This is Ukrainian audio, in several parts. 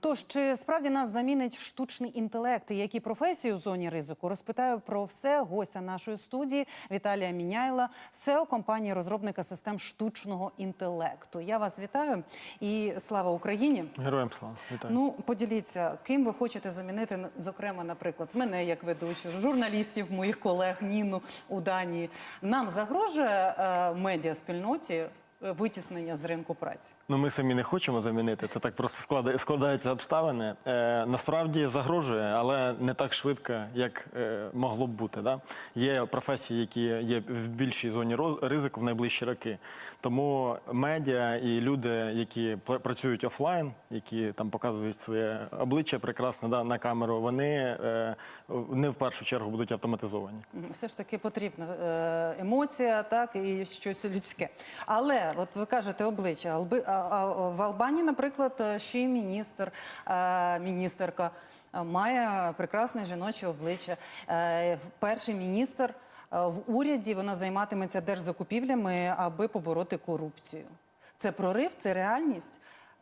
Тож чи справді нас замінить штучний інтелект і які професії у зоні ризику? Розпитаю про все гостя нашої студії Віталія Міняйла, SEO компанії розробника систем штучного інтелекту. Я вас вітаю і слава Україні. Героям слава вітаю. Ну, поділіться, ким ви хочете замінити, зокрема, наприклад, мене як ведучу, журналістів, моїх колег Ніну у Данії. Нам загрожує е, медіаспільноті е, витіснення з ринку праці. Ну ми самі не хочемо замінити. Це так просто складає, складаються обставини. Е, насправді загрожує, але не так швидко, як е, могло б бути. Да? Є професії, які є в більшій зоні роз- ризику в найближчі роки. Тому медіа і люди, які пр- працюють офлайн, які там показують своє обличчя прекрасно да, на камеру, вони е, не в першу чергу будуть автоматизовані. Все ж таки потрібна е, емоція, так і щось людське. Але от ви кажете обличчя. А- в Албанії, наприклад, е, ще й міністр, е, міністерка е, має прекрасне жіноче обличчя. Е, Перший міністр е, в уряді вона займатиметься держзакупівлями, аби побороти корупцію. Це прорив, це реальність.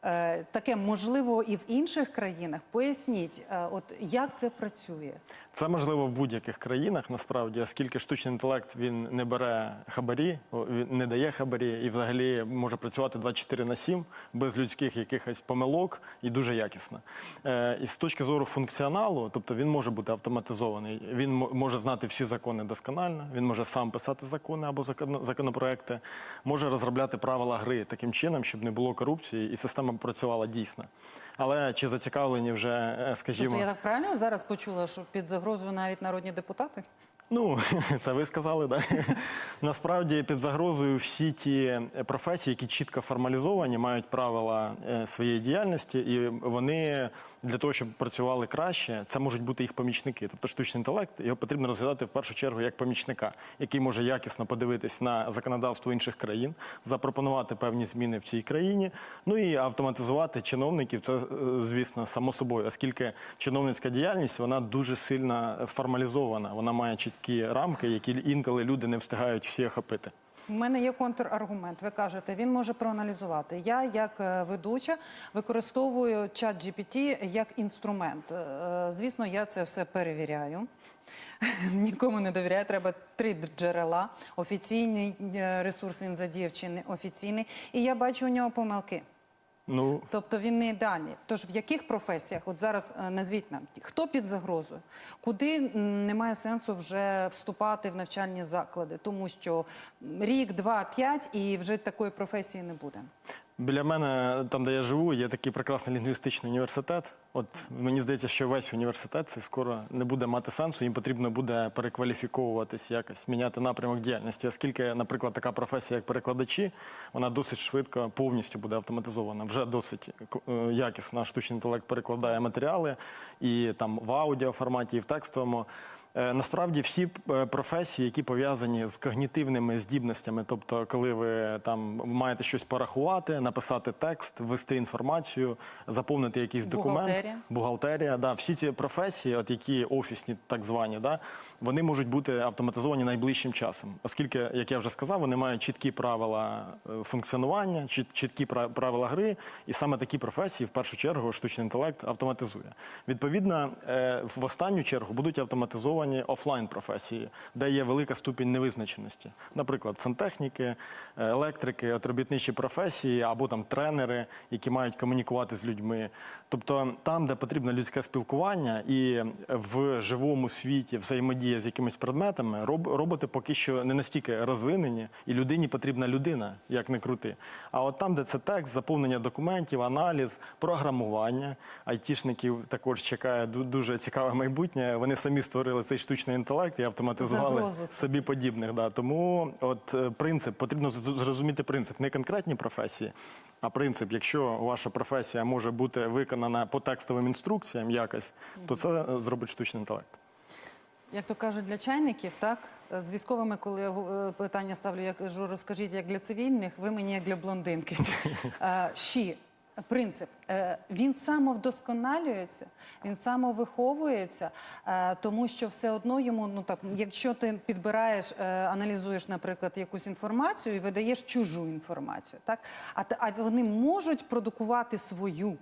Е, Таке можливо і в інших країнах. Поясніть, е, от як це працює? Це можливо в будь-яких країнах насправді, оскільки штучний інтелект він не бере хабарі, він не дає хабарі і взагалі може працювати 24 на 7 без людських якихось помилок і дуже якісно. Е, і з точки зору функціоналу, тобто він може бути автоматизований, він може знати всі закони досконально, він може сам писати закони або законопроекти, може розробляти правила гри таким чином, щоб не було корупції і система працювала дійсно. Але чи зацікавлені вже, е, скажімо. Тобто я так правильно зараз почула, що під загрозою навіть народні депутати? Ну, це ви сказали, так? Насправді під загрозою всі ті професії, які чітко формалізовані, мають правила е, своєї діяльності, і вони для того, щоб працювали краще, це можуть бути їх помічники. Тобто штучний інтелект його потрібно розглядати в першу чергу як помічника, який може якісно подивитись на законодавство інших країн, запропонувати певні зміни в цій країні, ну і автоматизувати чиновників. Це, е, звісно, само собою, оскільки чиновницька діяльність вона дуже сильно формалізована. Вона має чіткі рамки, які інколи люди не встигають всі охопити. У мене є контраргумент. Ви кажете, він може проаналізувати. Я, як е, ведуча, використовую чат GPT як інструмент. Е, Звісно, я це все перевіряю. Нікому не довіряю. Треба три джерела. Офіційний е, ресурс він задіяв чи не офіційний. І я бачу у нього помилки. Ну Тобто він не ідеальний. Тож в яких професіях, от зараз е, назвіть нам, хто під загрозою, куди немає сенсу вже вступати в навчальні заклади, тому що рік, два, п'ять і вже такої професії не буде. Біля мене, там де я живу, є такий прекрасний лінгвістичний університет. От мені здається, що весь університет це скоро не буде мати сенсу. Їм потрібно буде перекваліфіковуватись, якось міняти напрямок діяльності. Оскільки, наприклад, така професія, як перекладачі, вона досить швидко повністю буде автоматизована. Вже досить е, якісно штучний інтелект перекладає матеріали і там в аудіоформаті, і в текстовому. Е, Насправді всі е, професії, які пов'язані з когнітивними здібностями, тобто, коли ви там маєте щось порахувати, написати текст, ввести інформацію, заповнити якийсь документ, Бухгалтерія. бухгалтерія, да, всі ці професії, от які офісні, так звані, да, вони можуть бути автоматизовані найближчим часом, оскільки, як я вже сказав, вони мають чіткі правила е, функціонування, чіткі пра- правила гри, і саме такі професії в першу чергу штучний інтелект автоматизує. Відповідно, в останню чергу будуть автоматизовані офлайн професії, де є велика ступінь невизначеності. Наприклад, сантехніки, електрики, от робітничі професії або там тренери, які мають комунікувати з людьми. Тобто там, де потрібно людське спілкування і в живому світі взаємодія з якимись предметами, роботи поки що не настільки розвинені, і людині потрібна людина, як не крути. А от там, де це текст, заповнення документів, аналіз, програмування, айтішників також чекає дуже цікаве майбутнє. Вони самі створили цей штучний інтелект і автоматизували Загрозу собі подібних. Да. Тому от е, принцип, потрібно зрозуміти принцип, не конкретні професії, а принцип, якщо ваша професія може бути виконана по текстовим інструкціям якось, то це е, зробить штучний інтелект. Як то кажуть, для чайників, так з військовими, коли я е, питання ставлю, я кажу, розкажіть як для цивільних, ви мені як для блондинки. Е, Щі. Принцип Е, він самовдосконалюється, він самовиховується, е, тому що все одно йому, ну так, якщо ти підбираєш, е, аналізуєш, наприклад, якусь інформацію і видаєш чужу інформацію, так а, а вони можуть продукувати свою.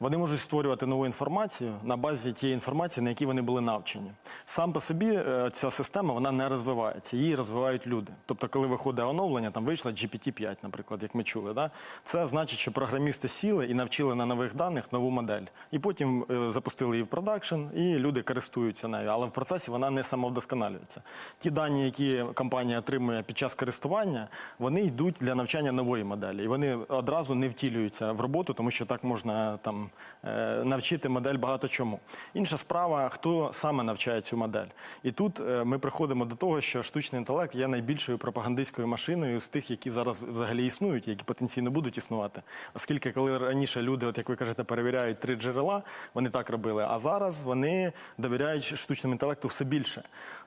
Вони можуть створювати нову інформацію на базі тієї інформації, на якій вони були навчені. Сам по собі е, ця система вона не розвивається, її розвивають люди. Тобто, коли виходить оновлення, там вийшла GPT-5, наприклад, як ми чули, да? це значить, що програмісти сіли і навчили на нових даних нову модель. І потім е, запустили її в продакшн, і люди користуються нею. Але в процесі вона не самовдосконалюється. Ті дані, які компанія отримує під час користування, вони йдуть для навчання нової моделі. І вони одразу не втілюються в роботу, тому що так можна там е, навчити модель багато чому. Інша справа, хто саме навчає цю модель. І тут е, ми приходимо до того, що штучний інтелект є найбільшою пропагандистською машиною з тих, які зараз взагалі існують, які потенційно будуть існувати. Оскільки, коли раніше люди, от як ви кажете, перевіряють три джерела, вони так робили. А зараз вони довіряють штучному інтелекту все більше.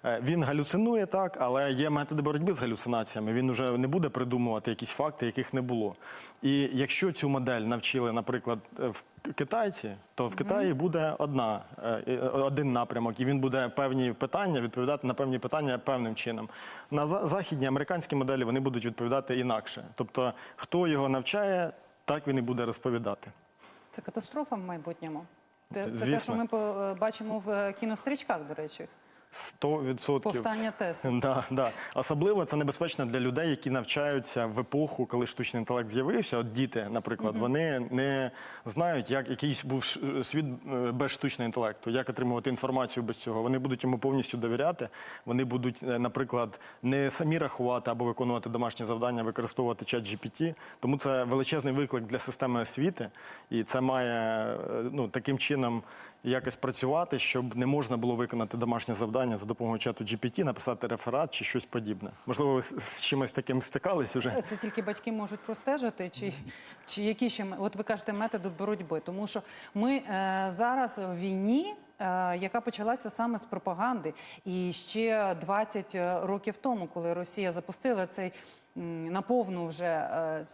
Е, Він галюцинує так, але є методи боротьби з галюцинаціями. Він вже не буде придумувати якісь факти, яких не було. І якщо цю модель навчили, наприклад, в китайці, то в Китаї буде одна, е, е, один напрямок, і він буде певні питання відповідати на певні питання певним чином. На західні американські моделі вони будуть відповідати інакше. Тобто, хто його навчає, так він і буде розповідати. Це катастрофа в майбутньому. Це те, що ми бачимо в е, кінострічках, до речі. 100%. Повстання Тесли. Да, да. Особливо це небезпечно для людей, які навчаються в епоху, коли штучний інтелект з'явився. От діти, наприклад, вони не знають, як якийсь був світ е, без штучного інтелекту, як отримувати інформацію без цього. Вони будуть йому повністю довіряти. Вони будуть, е, наприклад, не самі рахувати або виконувати домашні завдання, використовувати чат GPT. Тому це величезний виклик для системи освіти, і це має е, ну таким чином якось працювати, щоб не можна було виконати домашнє завдання за допомогою чату GPT, написати реферат чи щось подібне. Можливо, ви з- чимось таким стикались уже? Це тільки батьки можуть простежити, чи, чи які ще от ви кажете методи боротьби? Тому що ми е, зараз в війні. е, Яка почалася саме з пропаганди, і ще 20 років тому, коли Росія запустила цей наповну вже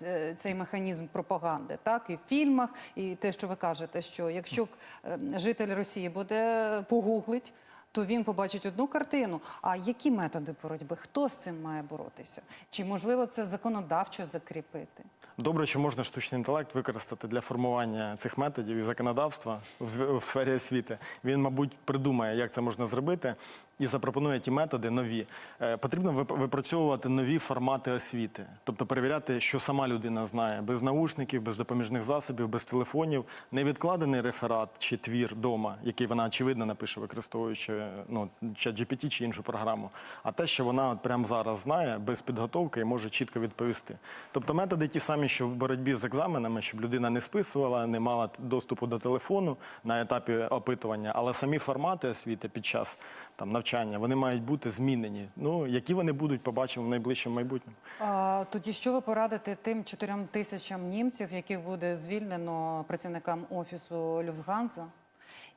е, цей механізм пропаганди, так і в фільмах, і те, що ви кажете, що якщо е, житель Росії буде погуглить, то він побачить одну картину. А які методи боротьби? Хто з цим має боротися? Чи можливо це законодавчо закріпити? Добре, що можна штучний інтелект використати для формування цих методів і законодавства в сфері освіти. Він, мабуть, придумає, як це можна зробити, і запропонує ті методи нові. Е, Потрібно випрацьовувати нові формати освіти, тобто перевіряти, що сама людина знає, без наушників, без допоміжних засобів, без телефонів, не відкладений реферат чи твір дома, який вона очевидно напише, використовуючи ну, чат GPT чи іншу програму, а те, що вона от прямо зараз знає, без підготовки і може чітко відповісти. Тобто методи ті самі, що в боротьбі з екзаменами, щоб людина не списувала, не мала доступу до телефону на етапі опитування, але самі формати освіти під час там навчання вони мають бути змінені. Ну які вони будуть, побачимо в найближчому майбутньому. А, тоді що ви порадите тим чотирьом тисячам німців, яких буде звільнено працівникам офісу Люфтганза?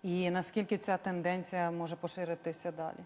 І наскільки ця тенденція може поширитися далі?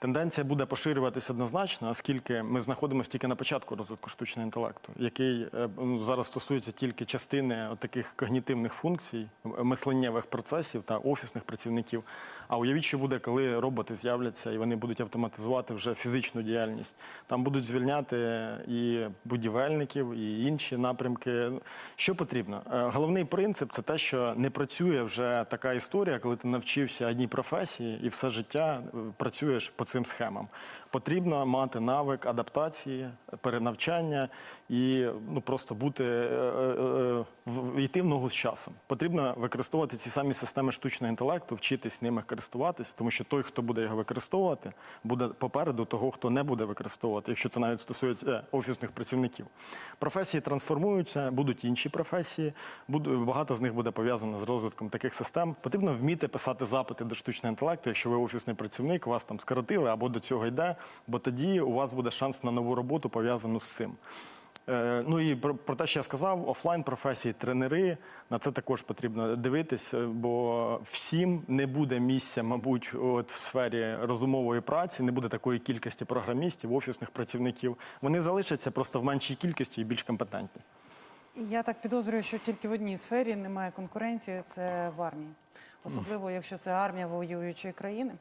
Тенденція буде поширюватися однозначно, оскільки ми знаходимося тільки на початку розвитку штучного інтелекту, який е, ну, зараз стосується тільки частини таких когнітивних функцій, мисленнєвих процесів та офісних працівників. А уявіть, що буде, коли роботи з'являться і вони будуть автоматизувати вже фізичну діяльність. Там будуть звільняти і будівельників, і інші напрямки. Що потрібно? Е, Головний принцип це те, що не працює вже така історія, коли ти навчився одній професії і все життя е, працюєш по цим схемам. Потрібно мати навик адаптації, перенавчання і ну просто бути е, е, в- йти в ногу з часом. Потрібно використовувати ці самі системи штучного інтелекту, вчитись ними користуватись, тому що той, хто буде його використовувати, буде попереду того, хто не буде використовувати, якщо це навіть стосується е, офісних працівників. Професії трансформуються, будуть інші професії. багато з них буде пов'язано з розвитком таких систем. Потрібно вміти писати запити до штучного інтелекту, якщо ви офісний працівник, вас там скоротили або до цього йде, бо тоді у вас буде шанс на нову роботу пов'язану з цим. Е, Ну і про, про те, що я сказав, офлайн професії, тренери, на це також потрібно дивитись, е, бо всім не буде місця, мабуть, от в сфері розумової праці, не буде такої кількості програмістів, офісних працівників. Вони залишаться просто в меншій кількості і більш компетентні. Я так підозрюю, що тільки в одній сфері немає конкуренції це в армії, особливо якщо це армія воюючої країни.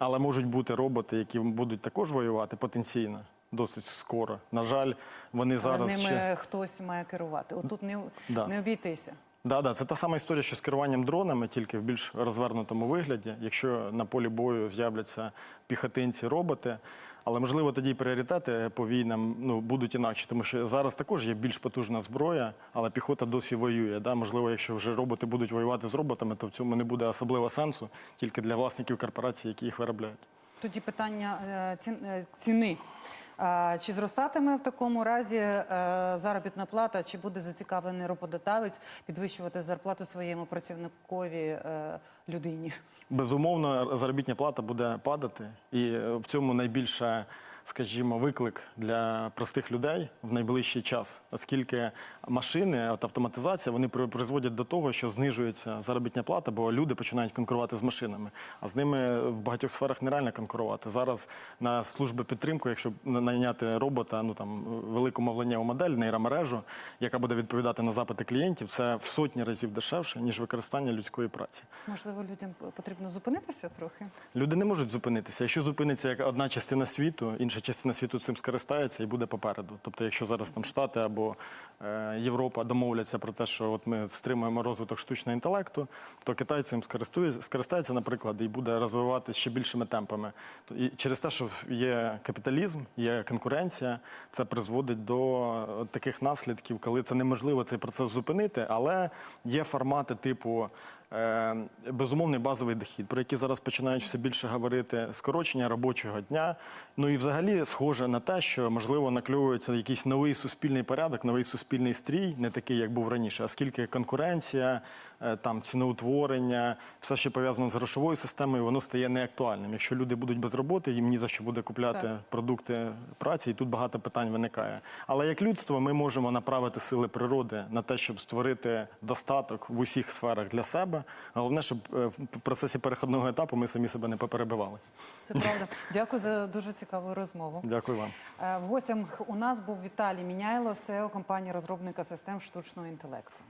Але можуть бути роботи, які будуть також воювати потенційно. Досить скоро. На жаль, вони Але зараз ними ще хтось має керувати. Отут не, Да. не обійтися. Да, да, це та сама історія, що з керуванням дронами, тільки в більш розвернутому вигляді. Якщо на полі бою з'являться піхотинці, роботи. Але можливо тоді пріоритети по війнам ну, будуть інакші, тому що зараз також є більш потужна зброя, але піхота досі воює. Да? Можливо, якщо вже роботи будуть воювати з роботами, то в цьому не буде особливо сенсу тільки для власників корпорацій, які їх виробляють. Тоді питання е, е, ціни. Чи зростатиме в такому разі е, заробітна плата, чи буде зацікавлений роботодавець підвищувати зарплату своєму працівникові е, людині? Безумовно, заробітня плата буде падати, і е, в цьому найбільше, скажімо, виклик для простих людей в найближчий час, оскільки машини, от автоматизація, вони при- призводять до того, що знижується заробітня плата, бо люди починають конкурувати з машинами. А з ними в багатьох сферах нереально конкурувати. Зараз на службу підтримку, якщо найняти робота, ну там велику мовленнєву модель, нейромережу, яка буде відповідати на запити клієнтів, це в сотні разів дешевше ніж використання людської праці. Можливо, людям потрібно зупинитися трохи? Люди не можуть зупинитися. Якщо зупиниться як одна частина світу, інша частина світу цим скористається і буде попереду. Тобто, якщо зараз там Штати або Європа домовляться про те, що от ми стримуємо розвиток штучного інтелекту, то Китай цим скористається, наприклад, і буде розвивати ще більшими темпами. І через те, що є капіталізм, є конкуренція, це призводить до е, таких наслідків, коли це неможливо цей процес зупинити, але є формати типу. Е, безумовний базовий дохід, про який зараз починають все більше говорити, скорочення робочого дня. Ну і взагалі схоже на те, що можливо накльовується якийсь новий суспільний порядок, новий суспільний стрій, не такий, як був раніше, оскільки конкуренція, е, там ціноутворення, все, що пов'язано з грошовою системою, воно стає неактуальним. Якщо люди будуть без роботи, їм ні за що буде купляти Так. продукти праці, і тут багато питань виникає. Але як людство, ми можемо направити сили природи на те, щоб створити достаток в усіх сферах для себе. Головне, щоб е, в процесі переходного етапу ми самі себе не поперебивали. Це правда. Дякую за дуже цікаву розмову. Дякую вам. Е, В гостях у нас був Віталій Міняйло, SEO компанії розробника систем штучного інтелекту.